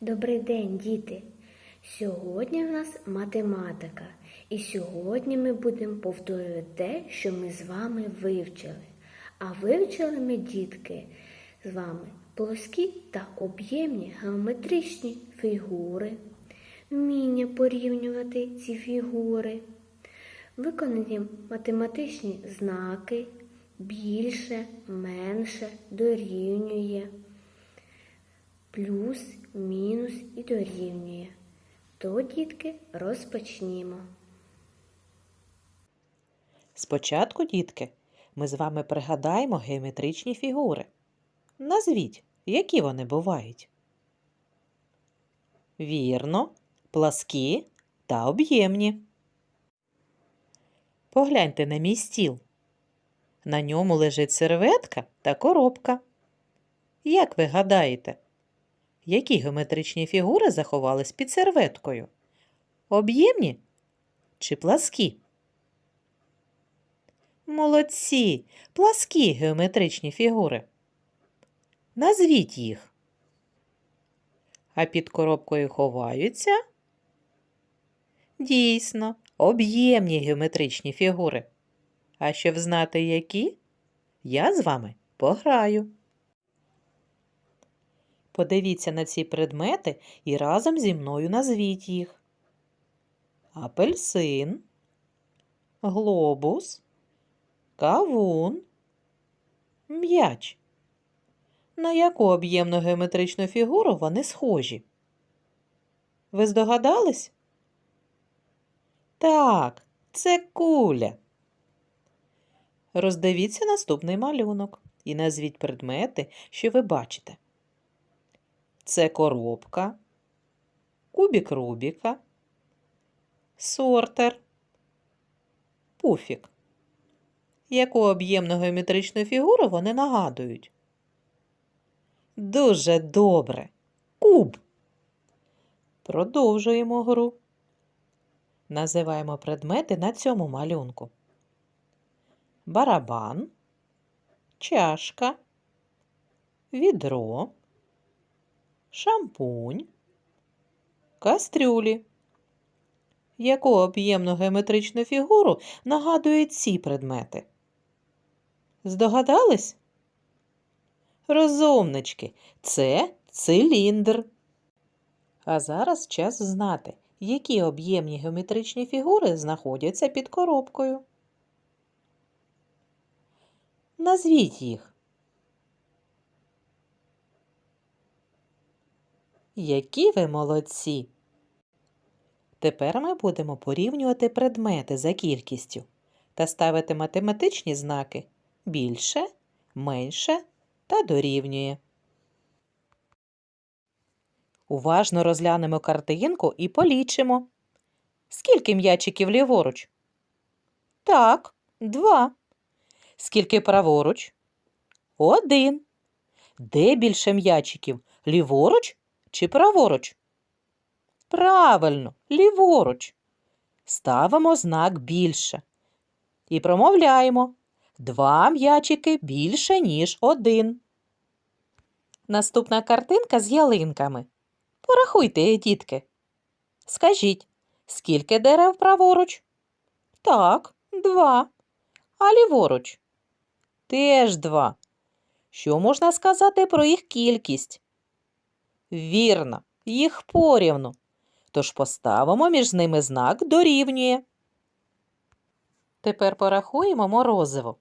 Добрий день, діти! Сьогодні в нас математика, і сьогодні ми будемо повторювати те, що ми з вами вивчили. А вивчили ми, дітки, з вами плоскі та об'ємні геометричні фігури, вміння порівнювати ці фігури, виконані математичні знаки. Більше, менше, дорівнює. Плюс, мінус і дорівнює. То, дітки, розпочнімо. Спочатку, дітки, ми з вами пригадаємо геометричні фігури. Назвіть, які вони бувають. Вірно, пласкі та об'ємні. Погляньте на мій стіл. На ньому лежить серветка та коробка. Як ви гадаєте, які геометричні фігури заховались під серветкою? Об'ємні чи пласкі? Молодці, пласкі геометричні фігури. Назвіть їх. А під коробкою ховаються? Дійсно, об'ємні геометричні фігури. А щоб знати які, я з вами пограю. Подивіться на ці предмети і разом зі мною назвіть їх. Апельсин, глобус, кавун, м'яч. На яку об'ємну геометричну фігуру вони схожі? Ви здогадались? Так, це куля. Роздивіться наступний малюнок і назвіть предмети, що ви бачите. Це коробка, кубік Рубіка, сортер, пуфік. Яку об'ємну геометричну фігуру вони нагадують? Дуже добре. Куб. Продовжуємо гру. Називаємо предмети на цьому малюнку. Барабан, чашка, відро, шампунь, кастрюлі. Яку об'ємну геометричну фігуру нагадують ці предмети? Здогадались? Розумнички, це циліндр. А зараз час знати, які об'ємні геометричні фігури знаходяться під коробкою. Назвіть їх. Які ви молодці! Тепер ми будемо порівнювати предмети за кількістю та ставити математичні знаки більше, менше та дорівнює. Уважно розглянемо картинку і полічимо. Скільки м'ячиків ліворуч? Так, два. Скільки праворуч? Один. Де більше м'ячиків? Ліворуч чи праворуч? Правильно, ліворуч. Ставимо знак більше. І промовляємо. Два м'ячики більше, ніж один. Наступна картинка з ялинками. Порахуйте, дітки. Скажіть, скільки дерев праворуч? Так, два. А ліворуч? Теж два. Що можна сказати про їх кількість? Вірно, їх порівну. Тож поставимо між ними знак дорівнює. Тепер порахуємо морозиво.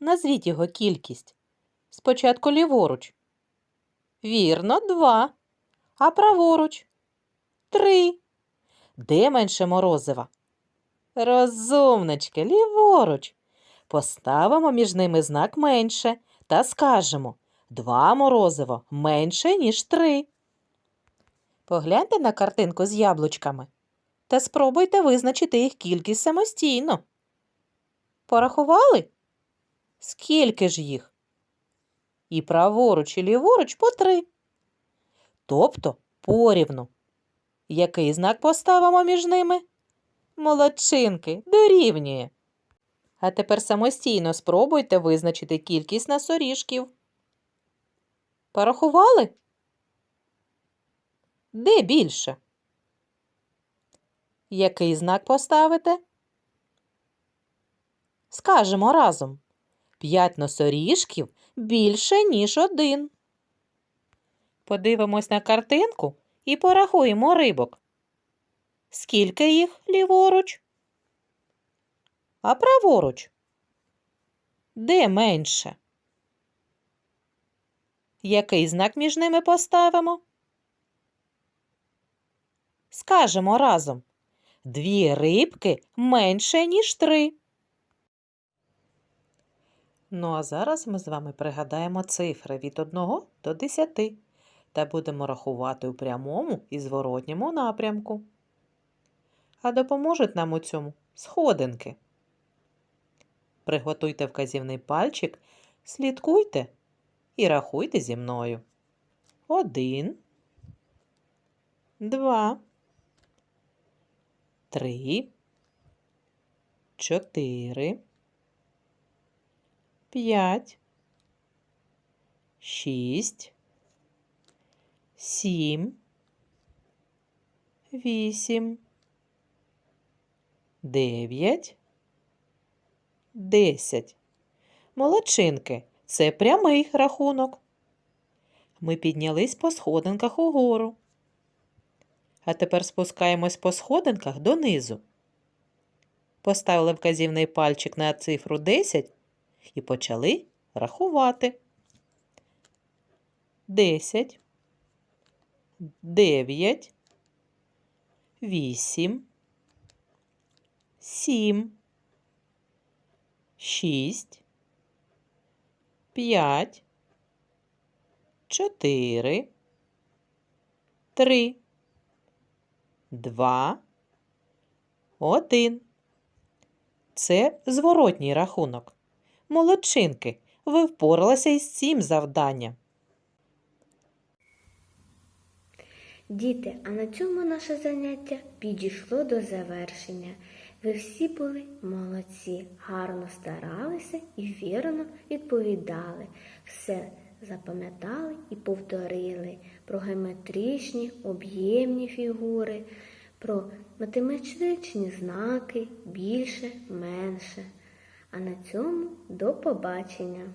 Назвіть його кількість. Спочатку ліворуч. Вірно, два. А праворуч? Три. Де менше морозива? Розумнички, ліворуч. Поставимо між ними знак менше та скажемо два морозиво менше, ніж три. Погляньте на картинку з яблучками та спробуйте визначити їх кількість самостійно. Порахували? Скільки ж їх? І праворуч, і ліворуч по три. Тобто порівну. Який знак поставимо між ними? Молодчинки, дорівнює. А тепер самостійно спробуйте визначити кількість носоріжків. Порахували? Де більше? Який знак поставите? Скажемо разом. П'ять носоріжків більше, ніж один. Подивимось на картинку і порахуємо рибок. Скільки їх ліворуч? А праворуч? Де менше? Який знак між ними поставимо? Скажемо разом. Дві рибки менше, ніж три. Ну а зараз ми з вами пригадаємо цифри від 1 до 10 та будемо рахувати у прямому і зворотньому напрямку. А допоможуть нам у цьому сходинки. Приготуйте вказівний пальчик, слідкуйте і рахуйте зі мною. Один, два, три, чотири, п'ять, шість, сім, вісім, дев'ять, десять. Молодчинки, це прямий рахунок. Ми піднялись по сходинках угору. А тепер спускаємось по сходинках донизу. Поставили вказівний пальчик на цифру 10 і почали рахувати. 10, 9, 8, 7, 6, 5, 4, 3, 2, 1. Це зворотній рахунок. Молодчинки, ви впоралися із цим завданням. Діти, а на цьому наше заняття підійшло до завершення. Ви всі були молодці, гарно старалися і вірно відповідали. Все запам'ятали і повторили про геометричні, об'ємні фігури, про математичні знаки більше, менше. А на цьому до побачення!